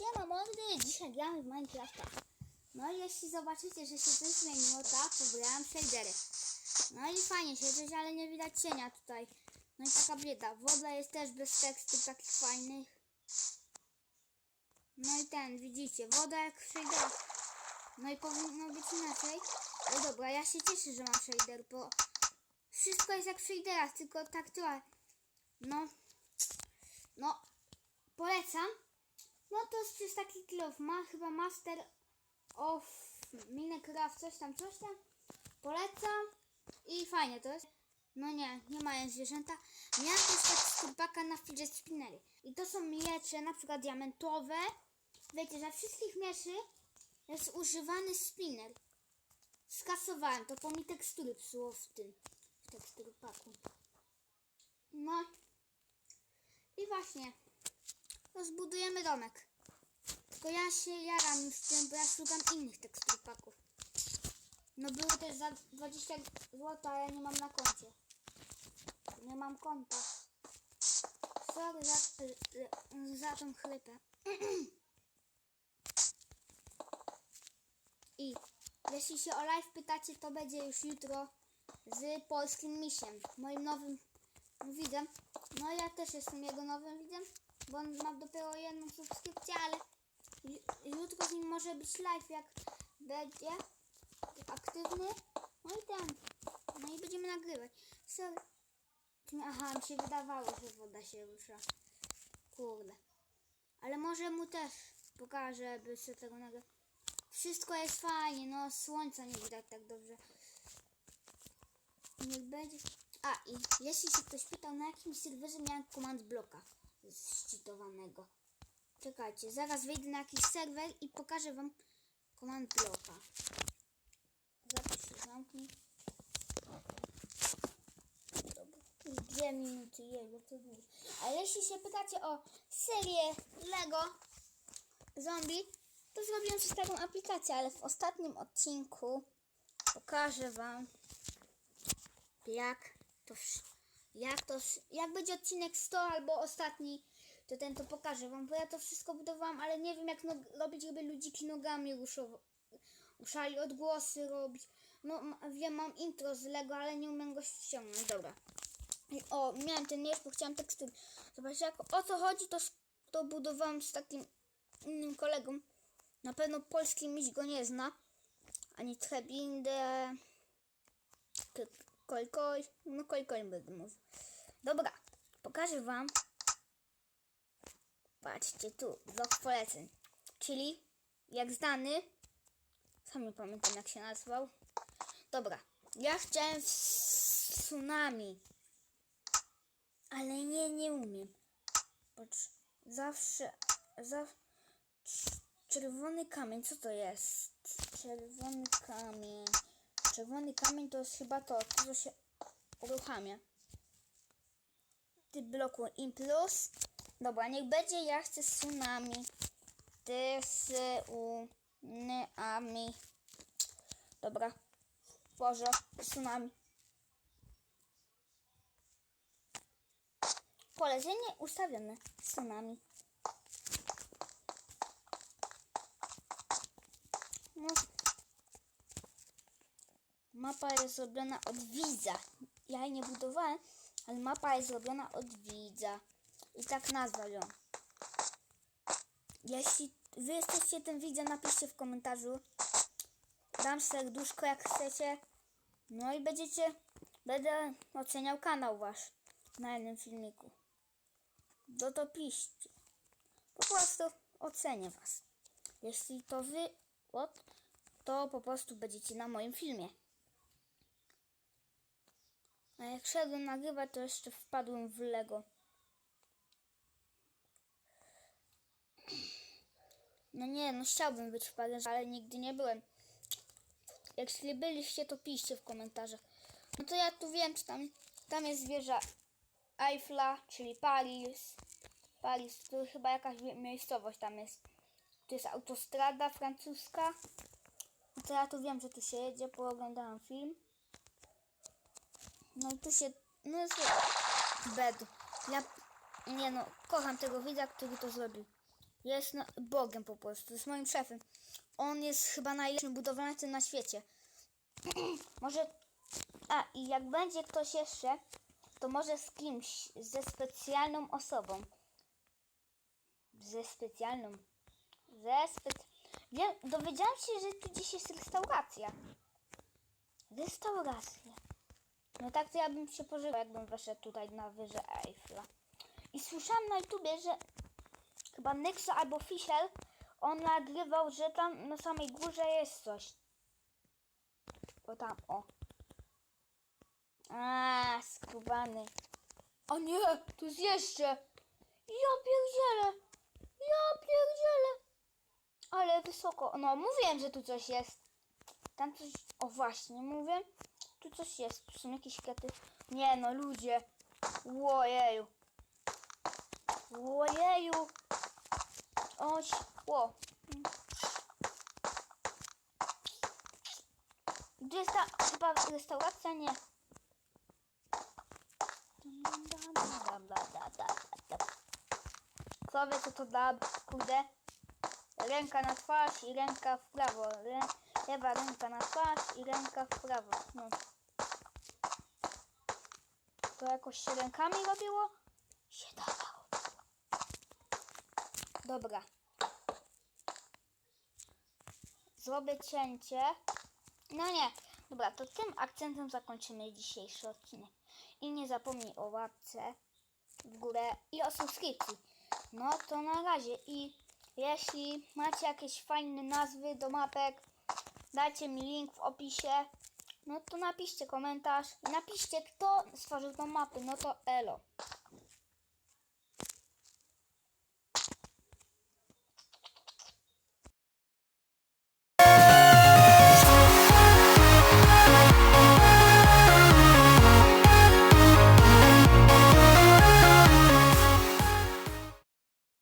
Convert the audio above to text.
Siema mordy, dzisiaj gramy w Minecrafta. No i jeśli zobaczycie, że się coś zmieniło, tak, pobrałem shadery. No i fajnie się coś, ale nie widać cienia tutaj. No i taka bieda. Woda jest też bez tekstów takich fajnych. No i ten, widzicie, woda jak w shaderach. No i powinno być inaczej. Ale dobra, ja się cieszę, że mam shader, bo wszystko jest jak w shaderach, tylko tak trochę. No, no, polecam. No to przez taki kilof. Ma chyba Master of Minecraft, coś tam, coś tam. Polecam. I fajnie to jest. No nie, nie mają zwierzęta. Miałem też tak skubaka na fidget spinnery. I to są miecze, na przykład diamentowe. Wiecie, na wszystkich mieczy jest używany spinner. Skasowałem to, bo mi tekstury psuło w tym, w tekstury paku. No. I właśnie. Rozbudujemy domek. Tylko ja się jaram już tym, bo ja szukam innych tekstur paków. No było też za 20 zł, a ja nie mam na koncie. Nie mam konta. Sorry za, za tą chrypę. I jeśli się o live pytacie, to będzie już jutro z polskim misiem, moim nowym widzem. No ja też jestem jego nowym widzem, bo on ma dopiero jedną subskrypcję, ale ju- jutro z nim może być live, jak będzie aktywny. No i ten. No i będziemy nagrywać. Sorry. Aha, mi się wydawało, że woda się rusza. Kurde. Ale może mu też pokażę, by się tego nagle... Wszystko jest fajnie, no słońca nie widać tak dobrze. Niech będzie. A i jeśli się ktoś pytał, na jakim serwerze miałem command bloka zszczytowanego. Czekajcie, zaraz wejdę na jakiś serwer i pokażę wam command bloka. Zapisz się zamknij. Dwie minuty jego, to długo. A jeśli się pytacie o serię Lego Zombie, to zrobiłem przez taką aplikację, ale w ostatnim odcinku pokażę wam jak to wsz- jak to jak będzie odcinek 100 albo ostatni to ten to pokażę wam, bo ja to wszystko budowałam, ale nie wiem jak no, robić, żeby ludziki nogami ruszowo- ruszali, odgłosy robić. No wiem, mam intro z Lego, ale nie umiem go ściągnąć. Dobra. O, miałem ten miecz, bo chciałam tekstury. Zobaczcie, jak, o co chodzi, to, to budowałam z takim innym kolegą. Na pewno polski miś go nie zna. Ani Trebinde. K- Koj, koj. No koj, koj będę mówił. Dobra, pokażę wam. Patrzcie tu, blok poleceń. Czyli, jak znany, sam nie pamiętam jak się nazywał. Dobra, ja chciałem tsunami. Ale nie, nie umiem. Patrz, zawsze, zawsze, czerwony kamień, co to jest? Czerwony kamień. Czerwony kamień to jest chyba to, co się uruchamia. Ty bloku in plus. Dobra, niech będzie, ja chcę tsunami. Ty tsunami. Dobra. Boże, tsunami. Polecenie ustawione. Tsunami. No. Mapa jest zrobiona od widza. Ja jej nie budowałem, ale mapa jest zrobiona od widza. I tak nazwał ją. Jeśli wy jesteście tym widzem, napiszcie w komentarzu. Dam serduszko jak chcecie. No i będziecie, będę oceniał kanał wasz na jednym filmiku. No to piszcie. Po prostu ocenię was. Jeśli to wy, od, to po prostu będziecie na moim filmie. A jak szedłem nagrywać, to jeszcze wpadłem w Lego. No nie, no chciałbym być w Paryżu, ale nigdy nie byłem. Jeśli byliście, to piszcie w komentarzach. No to ja tu wiem, czy tam, tam jest wieża Eiffla, czyli Paris. Paris, to chyba jakaś mie- miejscowość tam jest. To jest autostrada francuska. No to ja tu wiem, że tu się jedzie, bo oglądałam film. No tu się, no jest bed. Ja, nie no, kocham tego widza, który to zrobił. Jest Bogiem po prostu, jest moim szefem. On jest chyba najlepszym budowlańcem na świecie. może. A, i jak będzie ktoś jeszcze, to może z kimś, ze specjalną osobą. Ze specjalną. Ze spec... Wiem, dowiedziałam się, że tu dziś jest restauracja. Restauracja. No tak to ja bym się pożywał, jakbym weszedł tutaj na wyżę Eiffla. I słyszałam na YouTubie, że chyba Nexo albo Fisher, on nagrywał, że tam na samej górze jest coś. O tam, o. A, skubany. O nie, tu jest jeszcze. Ja pierdzielę. Ja pierdzielę. Ale wysoko. No, mówiłem, że tu coś jest. Tam coś... O właśnie, mówię. Tu coś jest. Tu są jakieś kwiaty. Nie no, ludzie. Łojeju. Łojeju. Oś. Ło. Gdzie jest ta chyba restauracja? Nie. Co wie co to da, kurde? Ręka na twarz i ręka w prawo. Lewa ręka na twarz i ręka w prawo. No. To jakoś się rękami robiło? Się dawało. Dobra. Zrobię cięcie. No nie. Dobra, to tym akcentem zakończymy dzisiejszy odcinek. I nie zapomnij o łapce w górę i o subskrypcji. No to na razie i jeśli macie jakieś fajne nazwy do mapek, dajcie mi link w opisie. No to napiszcie komentarz napiszcie kto stworzył tą mapę. No to elo.